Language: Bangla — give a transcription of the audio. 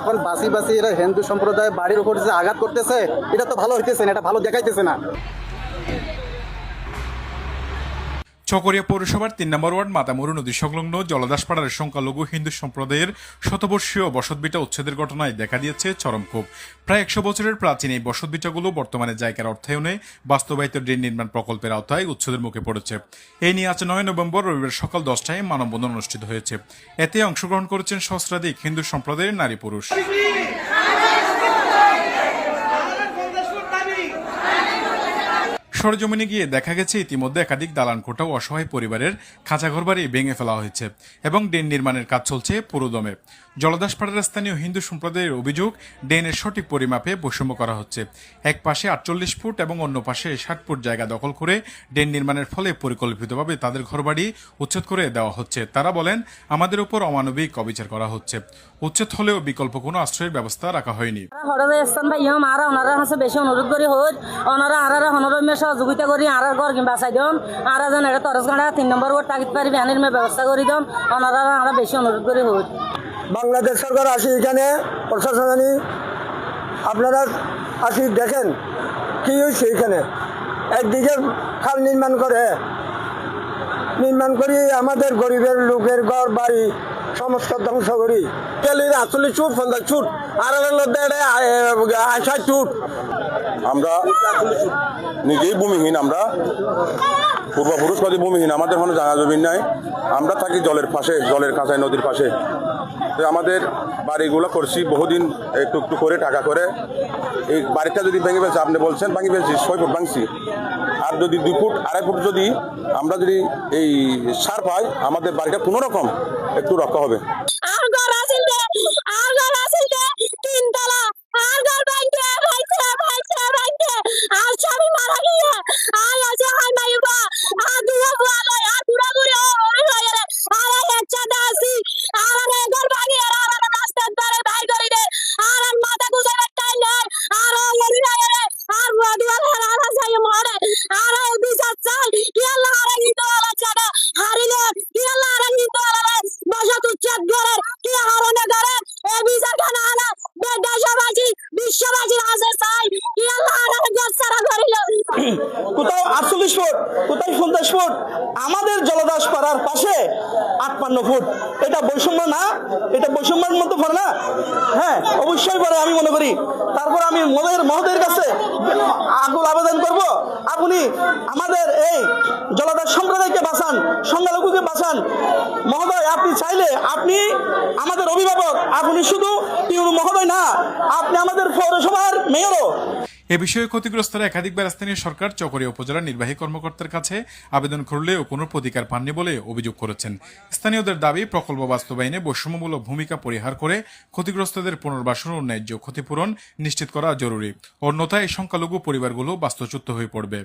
এখন বাসি বাসি এরা হিন্দু সম্প্রদায় বাড়ির উপর যে আঘাত করতেছে, এটা তো ভালো হইতেছে না, এটা ভালো দেখাইতেছে না। চকরিয়া পৌরসভার তিন নম্বর ওয়ার্ড মাতামুরু নদী সংলগ্ন জলদাসপাড়ার সংখ্যালঘু হিন্দু সম্প্রদায়ের শতবর্ষীয় বসতবিটা উচ্ছেদের ঘটনায় দেখা দিয়েছে চরম ক্ষোভ। প্রায় একশো বছরের প্রাচীন এই বসতভিটাগুলো বর্তমানে জায়গার অর্থায়নে বাস্তবায়িত ড্রেন নির্মাণ প্রকল্পের আওতায় উচ্ছেদের মুখে পড়েছে। এই নিয়ে আজ নয় নভেম্বর রবিবার সকাল দশটায় মানববন্ধন অনুষ্ঠিত হয়েছে। এতে অংশগ্রহণ করেছেন সহস্রাধিক হিন্দু সম্প্রদায়ের নারী পুরুষ। সরজমিনে গিয়ে দেখা গেছে, ইতিমধ্যে একাধিক দালান কোটা অসহায় পরিবারের খাঁচাঘর বাড়ি ভেঙে ফেলা হয়েছে এবং ডেন নির্মাণের কাজ চলছে পুরোদমে। জলদাসপাড়ার স্থানীয় হিন্দু সম্প্রদায়ের অভিযোগ, ড্রেনের সঠিক পরিমাপে বৈষম্য করা হচ্ছে। এক পাশে আটচল্লিশ ফুট এবং অন্য পাশে ষাট ফুট জায়গা দখল করে ড্রেন নির্মাণের ফলে পরিকল্পিতভাবে তাদের ঘরবাড়ি উচ্ছেদ করে দেওয়া হচ্ছে। তারা বলেন, আমাদের উপর অমানবিক অবিচার করা হচ্ছে। উচ্ছেদ হলেও বিকল্প কোনো আশ্রয়ের ব্যবস্থা রাখা হয়নি। বেশি অনুরোধ করি হোক ওনারা আর হনরমে সহযোগিতা করি, আর ঘর কিংবা চাই দিম আর যেন এটা তরস তিন নম্বর টাকিত পারবি আনির মে ব্যবস্থা করে দিম ওনারা আর বেশি অনুরোধ করি হোক বাংলাদেশ সরকার আসি এখানে প্রশাসনী আপনারা আসি দেখেন কি হয়েছে এখানে? একদিকে খাল নির্মাণ করে নির্মাণ করি আমাদের গরিবের লোকের ঘর বাড়ি সমস্ত ধ্বংস করি। তেলের আটচল্লিশ ফুট পঞ্চাশ ফুট আর ষাট ফুট আমরা নিজেই ভূমিহীন আমরা পূর্বপুরুষ কদি ভূমিহীন আমাদের কোনো জানা জমিন নাই। আমরা থাকি জলের পাশে জলের কাঁচায় নদীর পাশে। আমাদের বাড়িগুলো করছি, বহুদিন একটু একটু করে টাকা করে। এই বাড়িটা যদি ভেঙে ফেলছে, আপনি বলছেন ভাঙি ফেলছি, ছয় ফুট ভাঙছি। আর যদি দুই ফুট, আড়াই ফুট যদি আমরা যদি এই সার পাই, আমাদের বাড়িটা কোনোরকম একটু রক্ষা হবে। পাড়ার পাশে আটপান্ন ফুট। এটা বৈষম্য না, এটা বৈষম্যের মতো পড়ে না? হ্যাঁ অবশ্যই পড়ে, আমি মনে করি। তারপর আমি মদের মহোদয়ের কাছে আকুল আবেদন করব। আপনি আমাদের এই জলদাস সম্প্রদায়কে বাঁচান, সংখ্যালঘুকে বাঁচান। মহোদয়, আপনি চাইলে আপনি আমাদের অভিভাবক, আপনি শুধু পিউর মহোদয় না, আপনি আমাদের পৌরসভার মেয়রও। এ বিষয়ে ক্ষতিগ্রস্তরা একাধিকবার স্থানীয় সরকার, চকরিয়া উপজেলার নির্বাহী কর্মকর্তার কাছে আবেদন করলেও কোনো প্রতিকার পাননি বলে অভিযোগ করেছেন। স্থানীয়দের দাবি, প্রকল্প বাস্তবায়নে বৈষম্যমূলক ভূমিকা পরিহার করে ক্ষতিগ্রস্তদের পুনর্বাসন ও ন্যায্য ক্ষতিপূরণ নিশ্চিত করা জরুরি। অন্যথায় সংখ্যালঘু পরিবারগুলো বাস্তুচ্যুত হয়ে পড়বে।